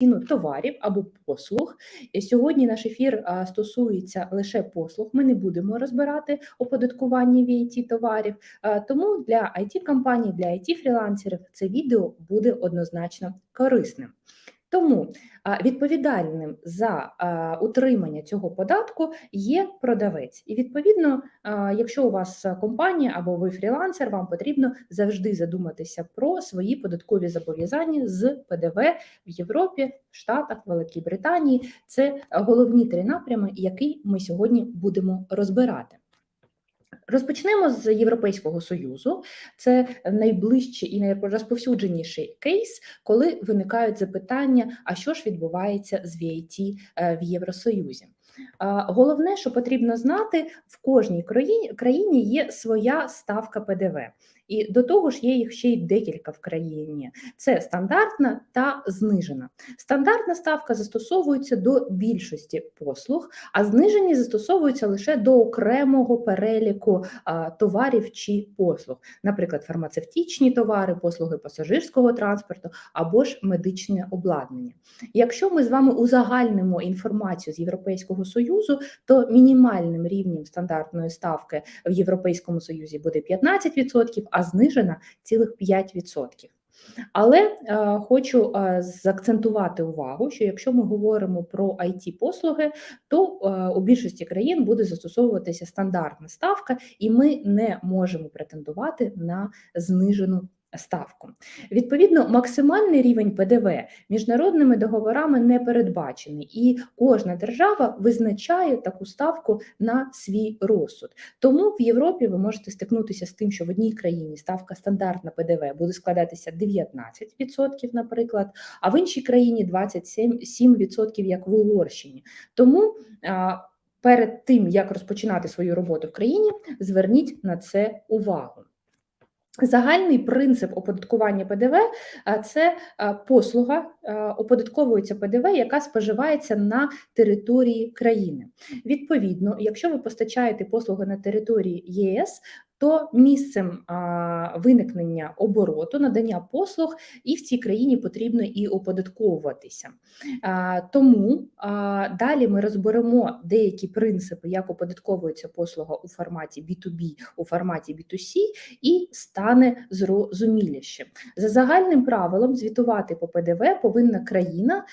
ціну товарів або послуг. Сьогодні наш ефір стосується лише послуг. Ми не будемо розбирати оподаткування VAT товарів. Тому для it компаній для it фрілансерів це відео буде однозначно корисним. Тому відповідальним за утримання цього податку є продавець. І відповідно, якщо у вас компанія або ви фрілансер, вам потрібно завжди задуматися про свої податкові зобов'язання з ПДВ в Європі, Штатах, Великій Британії. Це головні три напрями, які ми сьогодні будемо розбирати. Розпочнемо з Європейського союзу. Це найближчий і найрозповсюдженіший кейс, коли виникають запитання: а що ж відбувається з VAT е, в Євросоюзі? Головне, що потрібно знати, в кожній країні є своя ставка ПДВ. І до того ж є їх ще й декілька в країні. Це стандартна та знижена. Стандартна ставка застосовується до більшості послуг, а знижені застосовуються лише до окремого переліку товарів чи послуг, наприклад, фармацевтичні товари, послуги пасажирського транспорту або ж медичне обладнання. Якщо ми з вами узагальнимо інформацію з Європейського союзу, то мінімальним рівнем стандартної ставки в Європейському Союзі буде 15%, а знижена цілих 5%. Але е, хочу е, заакцентувати увагу, що якщо ми говоримо про it послуги то е, у більшості країн буде застосовуватися стандартна ставка, і ми не можемо претендувати на знижену ставку. Відповідно, максимальний рівень ПДВ міжнародними договорами не передбачений, і кожна держава визначає таку ставку на свій розсуд. Тому в Європі ви можете стикнутися з тим, що в одній країні ставка стандартна ПДВ буде складатися 19%, наприклад, а в іншій країні 27%, як в Угорщині. Тому Перед тим як розпочинати свою роботу в країні, зверніть на це увагу. Загальний принцип оподаткування ПДВ це послуга, оподатковується ПДВ, яка споживається на території країни. Відповідно, якщо ви постачаєте послуги на території ЄС, то місцем виникнення обороту, надання послуг і в цій країні потрібно і оподатковуватися. Тому далі ми розберемо деякі принципи, як оподатковується послуга у форматі B2B, у форматі B2C, і стане зрозуміліше. За загальним правилом звітувати по ПДВ повинна країна,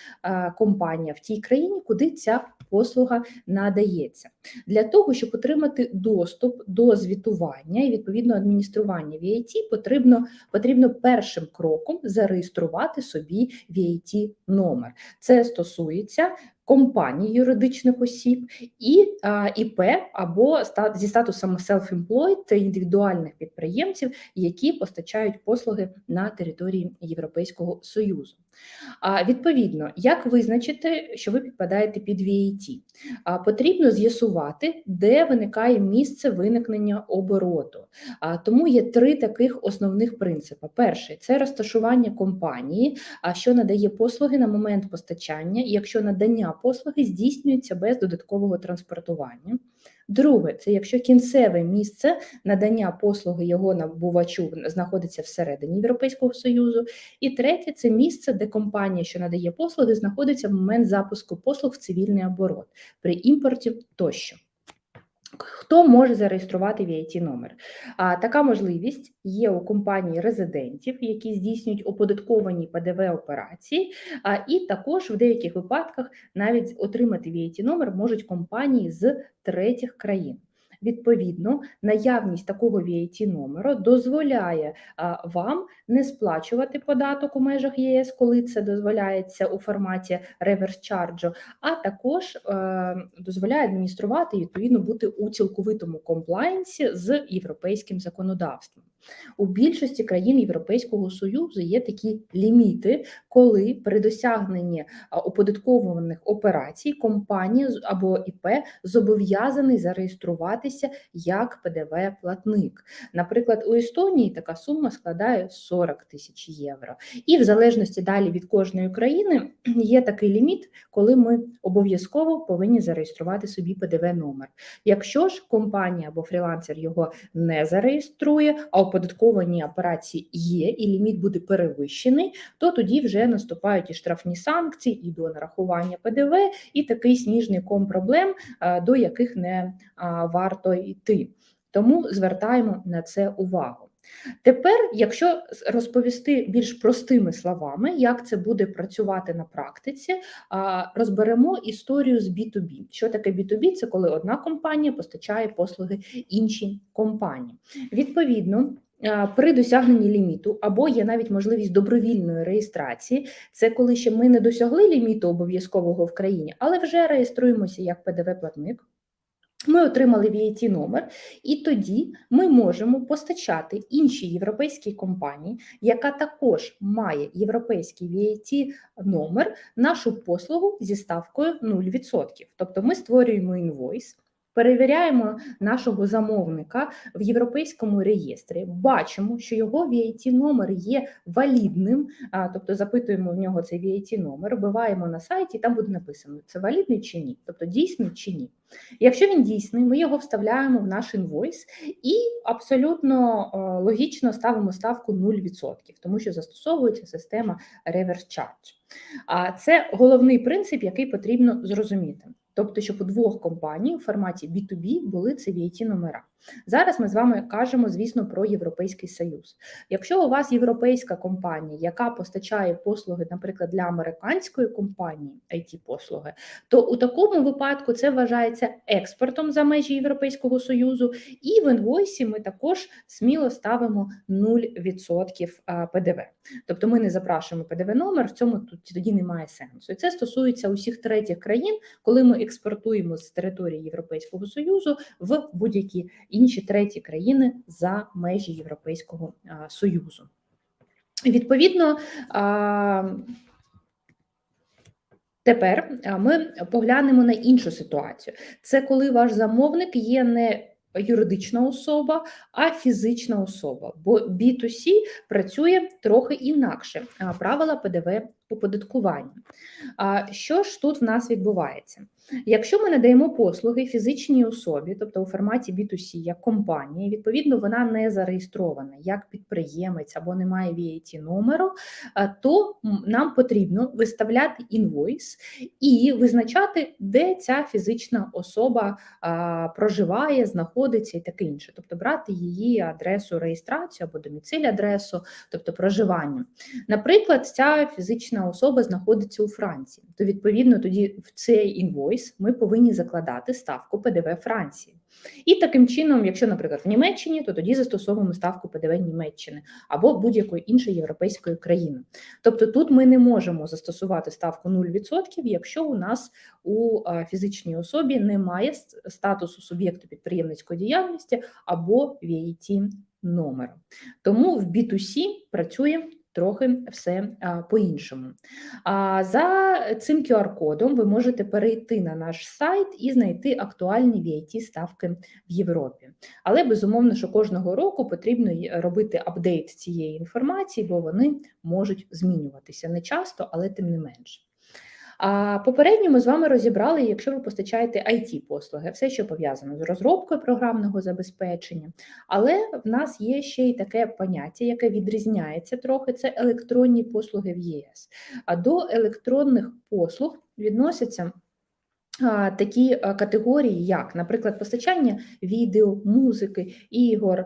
компанія в тій країні, куди ця послуга надається. Для того, щоб отримати доступ до звітування і відповідно адміністрування VAT, потрібно потрібно першим кроком зареєструвати собі VAT номер. Це стосується компаній юридичних осіб і а, ІП або зі статусом self-employed та індивідуальних підприємців, які постачають послуги на території Європейського союзу. А відповідно, як визначити, що ви підпадаєте під VAT? А, Потрібно з'ясувати, де виникає місце виникнення обороту. А, Тому є три таких основних принципи: перший це розташування компанії, а що надає послуги на момент постачання, якщо надання послуги здійснюються без додаткового транспортування. Друге, це якщо кінцеве місце надання послуги його набувачу знаходиться всередині Європейського Союзу. І третє це місце, де компанія, що надає послуги, знаходиться в момент запуску послуг в цивільний оборот при імпорті тощо. Хто може зареєструвати VAT номер? А така можливість є у компанії резидентів, які здійснюють оподатковані ПДВ операції, а і також в деяких випадках навіть отримати VAT номер можуть компанії з третіх країн. Відповідно, наявність такого VAT номеру дозволяє вам не сплачувати податок у межах ЄС, коли це дозволяється у форматі реверс-чарджу, а також е, дозволяє адмініструвати і відповідно бути у цілковитому комплайнсі з європейським законодавством. У більшості країн Європейського союзу є такі ліміти, коли при досягненні оподатковуваних операцій компанія або ІП зобов'язаний зареєструватися як ПДВ-платник. Наприклад, у Естонії така сума складає 40 тисяч євро. І в залежності далі від кожної країни є такий ліміт, коли ми обов'язково повинні зареєструвати собі ПДВ-номер. Якщо ж компанія або фрілансер його не зареєструє, а оподатковані операції є, і ліміт буде перевищений, то тоді вже наступають і штрафні санкції, і до нарахування ПДВ, і такий сніжний ком проблем, е, до яких не варто йти. Тому звертаємо на це увагу. Тепер, якщо розповісти більш простими словами, як це буде працювати на практиці, розберемо історію з B2B. Що таке B2B? Це коли одна компанія постачає послуги іншій компанії. Відповідно. При досягненні ліміту або є навіть можливість добровільної реєстрації, це коли ще ми не досягли ліміту обов'язкового в країні, але вже реєструємося як ПДВ-платник. Ми отримали VAT номер, і тоді ми можемо постачати іншій європейській компанії, яка також має європейський VAT номер, нашу послугу зі ставкою 0%. Тобто ми створюємо інвойс. Перевіряємо нашого замовника в європейському реєстрі, бачимо, що його VAT номер є валідним, тобто запитуємо в нього цей VAT номер, вбиваємо на сайті, і там буде написано, це валідний чи ні, тобто дійсний чи ні. Якщо він дійсний, ми його вставляємо в наш інвойс і абсолютно е, логічно ставимо ставку 0%, тому що застосовується система reverse charge. А це головний принцип, який потрібно зрозуміти. Тобто, щоб у двох компаній у форматі B2B були ці VAT номера. Зараз ми з вами кажемо, звісно, про Європейський Союз. Якщо у вас європейська компанія, яка постачає послуги, наприклад, для американської компанії it послуги то у такому випадку це вважається експортом за межі Європейського Союзу, і в інвойсі ми також сміло ставимо 0% ПДВ. Тобто ми не запрашуємо ПДВ номер, в цьому тут тоді немає сенсу. І це стосується усіх третіх країн, коли ми експортуємо з території Європейського Союзу в будь-які інші треті країни за межі Європейського Союзу. Відповідно, тепер ми поглянемо на іншу ситуацію. Це коли ваш замовник є не юридична особа, а фізична особа, бо B2C працює трохи інакше. Правила ПДВ оподаткування. Що ж тут в нас відбувається? Якщо ми надаємо послуги фізичній особі, тобто у форматі B2C як компанії, відповідно, вона не зареєстрована як підприємець або не має VAT номеру, то нам потрібно виставляти інвойс і визначати, де ця фізична особа проживає, знаходиться і таке інше, тобто брати її адресу реєстрацію або доміциль адресу, тобто проживання. Наприклад, ця фізична особа знаходиться у Франції, то відповідно тоді в цей інвойс інвойс ми повинні закладати ставку ПДВ Франції. І таким чином, якщо, наприклад, в Німеччині, то тоді застосовуємо ставку ПДВ Німеччини або будь-якої іншої європейської країни. Тобто тут ми не можемо застосувати ставку 0%, якщо у нас у фізичній особі немає статусу суб'єкту підприємницької діяльності або VAT номеру. Тому в B2C працює трохи все по-іншому. А за цим QR-кодом ви можете перейти на наш сайт і знайти актуальні VAT ставки в Європі. Але безумовно, що кожного року потрібно робити апдейт цієї інформації, бо вони можуть змінюватися не часто, але тим не менше. А попередньо ми з вами розібрали, якщо ви постачаєте it послуги все, що пов'язано з розробкою програмного забезпечення. Але в нас є ще й таке поняття, яке відрізняється трохи: це електронні послуги в ЄС. А до електронних послуг відносяться Такі категорії, як, наприклад, постачання відео, музики, ігор,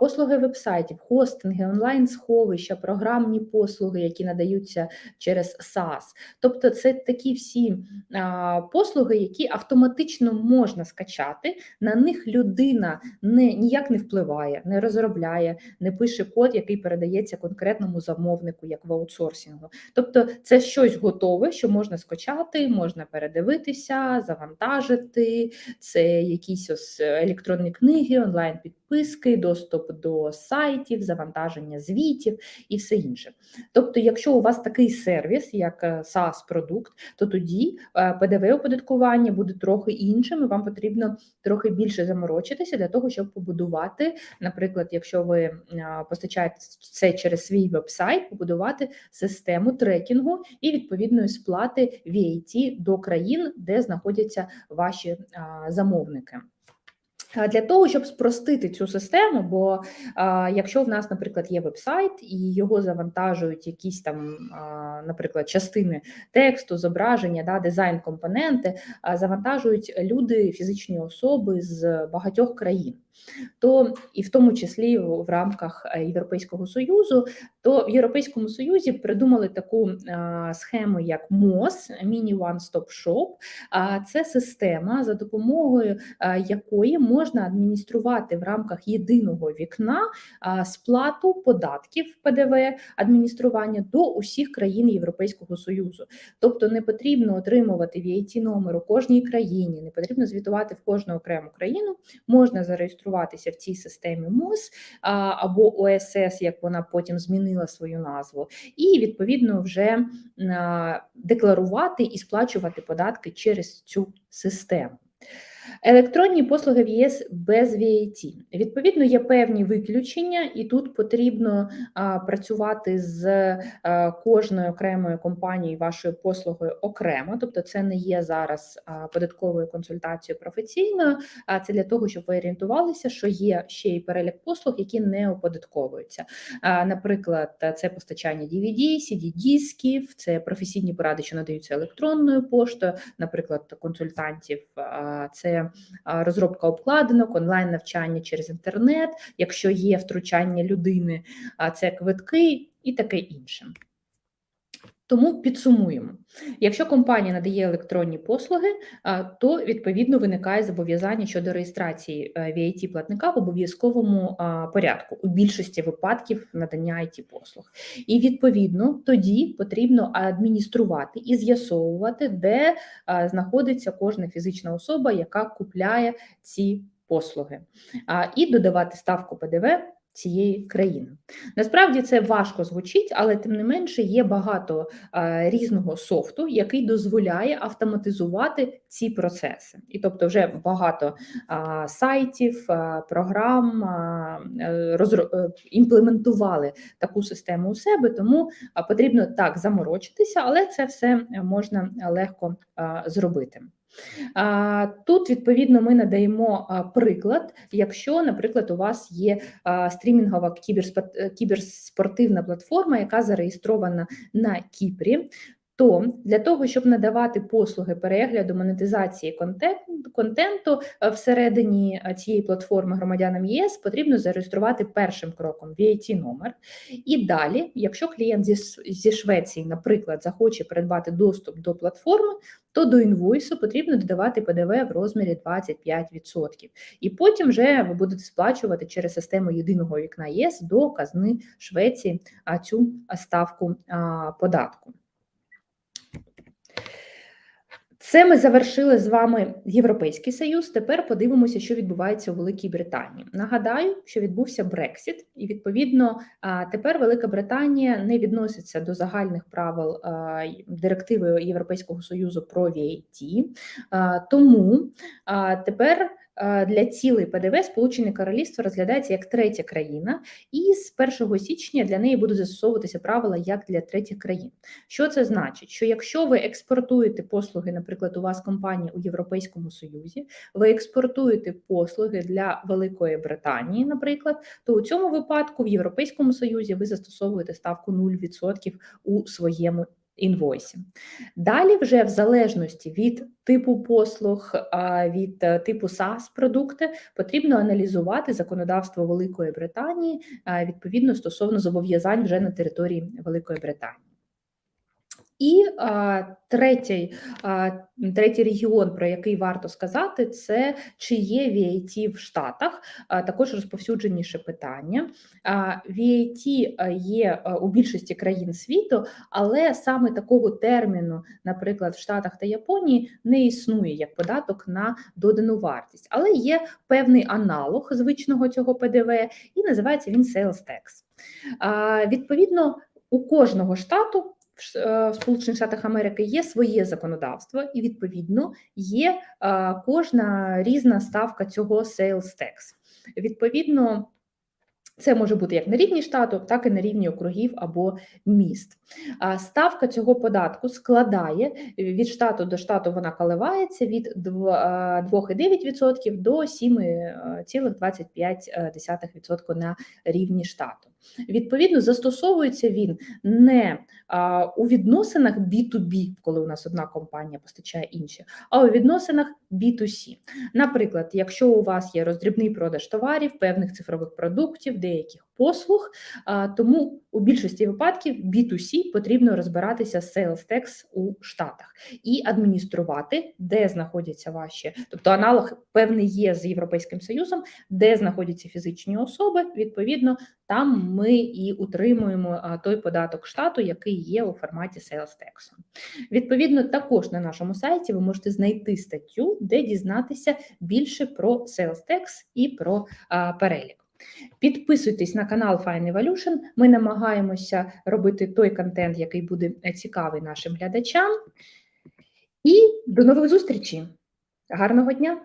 послуги вебсайтів, хостинги, онлайн-сховища, програмні послуги, які надаються через SaaS. Тобто, це такі всі послуги, які автоматично можна скачати. На них людина не, ніяк не впливає, не розробляє, не пише код, який передається конкретному замовнику, як в аутсорсингу. Тобто, це щось готове, що можна скачати, можна передивитися завантажити, це якісь ось електронні книги, онлайн підписки, доступ до сайтів, завантаження звітів і все інше. Тобто, якщо у вас такий сервіс, як е, SaaS продукт, то тоді е, ПДВ оподаткування буде трохи іншим, і вам потрібно трохи більше заморочитися для того, щоб побудувати, наприклад, якщо ви е, постачаєте це через свій веб-сайт, побудувати систему трекінгу і відповідної сплати VAT до країн, де знаходяться ваші замовники. Для того, щоб спростити цю систему, бо а, якщо в нас, наприклад, є веб-сайт і його завантажують якісь там, а, наприклад, частини тексту, зображення, да, дизайн-компоненти, а, завантажують люди, фізичні особи з багатьох країн то і в тому числі в рамках е, Європейського союзу, то в Європейському Союзі придумали таку схему, як МОС Міні One Stop Shop. А це система, за допомогою якої можна адмініструвати в рамках єдиного вікна сплату податків ПДВ адміністрування до усіх країн Європейського Союзу. Тобто не потрібно отримувати VAT номер у кожній країні, не потрібно звітувати в кожну окрему країну. Можна зареєструватися в цій системі МОЗ або ОСС, як вона потім змінила свою назву, і відповідно вже декларувати і сплачувати податки через цю систему. Електронні послуги в ЄС без VAT. Відповідно, є певні виключення, і тут потрібно а, працювати з а, кожною окремою компанією вашою послугою окремо, тобто це не є зараз а, податковою консультацією професійною, а це для того, щоб ви орієнтувалися, що є ще й перелік послуг, які не оподатковуються. А, наприклад, це постачання DVD, CD-дисків, це професійні поради, що надаються електронною поштою, наприклад, консультантів. А, це розробка обкладинок, онлайн навчання через інтернет, якщо є втручання людини, це квитки і таке інше. Тому підсумуємо: якщо компанія надає електронні послуги, то відповідно виникає зобов'язання щодо реєстрації VAT е, платника в обов'язковому порядку у більшості випадків надання it послуг. І відповідно тоді потрібно адмініструвати і з'ясовувати, де знаходиться кожна фізична особа, яка купляє ці послуги, і додавати ставку ПДВ цієї країни. Насправді це важко звучить, але тим не менше є багато а, різного софту, який дозволяє автоматизувати ці процеси. І тобто, вже багато а, сайтів, а, програм е, розро... Е, імплементували таку систему у себе, тому потрібно так заморочитися, але це все можна легко а, зробити. Тут, відповідно, ми надаємо приклад, якщо, наприклад, у вас є стрімінгова кіберспортивна платформа, яка зареєстрована на Кіпрі, то для того, щоб надавати послуги перегляду монетизації контенту е, всередині е, цієї платформи громадянам ЄС, потрібно зареєструвати першим кроком VAT номер. І далі, якщо клієнт зі, Швеції, наприклад, захоче придбати доступ до платформи, то до інвойсу потрібно додавати ПДВ в розмірі 25%. І потім вже ви будете сплачувати через систему єдиного вікна ЄС до казни Швеції цю ставку податку. Це ми завершили з вами Європейський Союз. Тепер подивимося, що відбувається у Великій Британії. Нагадаю, що відбувся Брексіт, і відповідно тепер Велика Британія не відноситься до загальних правил директиви Європейського союзу про VAT, тому тепер. Е, для цілей ПДВ Сполучене Королівство розглядається як третя країна, і з 1 січня для неї будуть застосовуватися правила як для третіх країн. Що це значить? Що якщо ви експортуєте послуги, наприклад, у вас компанія у Європейському Союзі, ви експортуєте послуги для Великої Британії, наприклад, то у цьому випадку в Європейському Союзі ви застосовуєте ставку 0% у своєму інвойсі. Далі, вже в залежності від типу послуг, від е, типу SaaS продукти потрібно аналізувати законодавство Великої Британії відповідно стосовно зобов'язань вже на території Великої Британії. І а, третій а, третій регіон, про який варто сказати, це чи є VAT в Штатах, а, також розповсюдженіше питання. А, VAT є у більшості країн світу, але саме такого терміну, наприклад, в Штатах та Японії, не існує як податок на додану вартість, але є певний аналог звичного цього ПДВ, і називається він Sales Tax. А, Відповідно, у кожного штату в Сполучених Штатах Америки є своє законодавство, і відповідно є кожна різна ставка цього sales tax. Відповідно. Це може бути як на рівні штату, так і на рівні округів або міст. Ставка цього податку складає від штату до штату вона коливається від е, 2,9% до е, 7,25% на рівні штату. Відповідно, застосовується він не а, у відносинах B2B, коли у нас одна компанія постачає інші, а у відносинах B2C. Наприклад, якщо у вас є роздрібний продаж товарів, певних цифрових продуктів, деяких послуг, тому у більшості випадків B2C потрібно розбиратися з sales tax у Штатах і адмініструвати, де знаходяться ваші, тобто аналог певний є з Європейським Союзом, де знаходяться фізичні особи. Відповідно, там ми і утримуємо той податок штату, який є у форматі sales tax. Відповідно, також на нашому сайті ви можете знайти статтю, де дізнатися більше про sales tax і про перелік. Підписуйтесь на канал Fine Evolution. Ми намагаємося робити той контент, який буде е, цікавий нашим глядачам. І до нових зустрічей. Гарного дня!